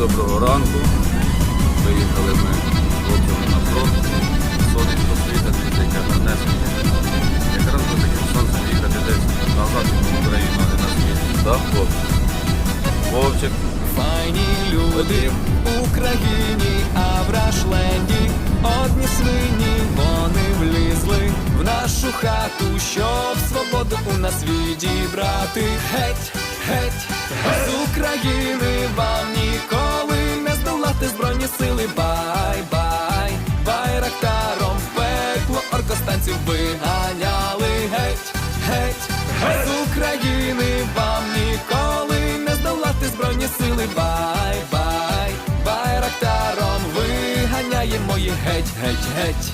доброго ранку. Виїхали ми хлопцями на фронт. Сонечко світить, яке гарнесеньке. Якраз за таким сонцем їхати десь на західну Україну, а не на схід. Так, хлопці? Вовчик, Файні люди в Україні, а в Рашленді одні свині вони влізли в нашу хату, щоб свободу у нас відібрати. Геть, не збройні сили. Бай, бай, байрактаром пекло оркостанців виганяли. Геть, геть, з України вам ніколи не здолати збройні сили. Бай, бай, байрактаром виганяємо їх геть, геть, геть.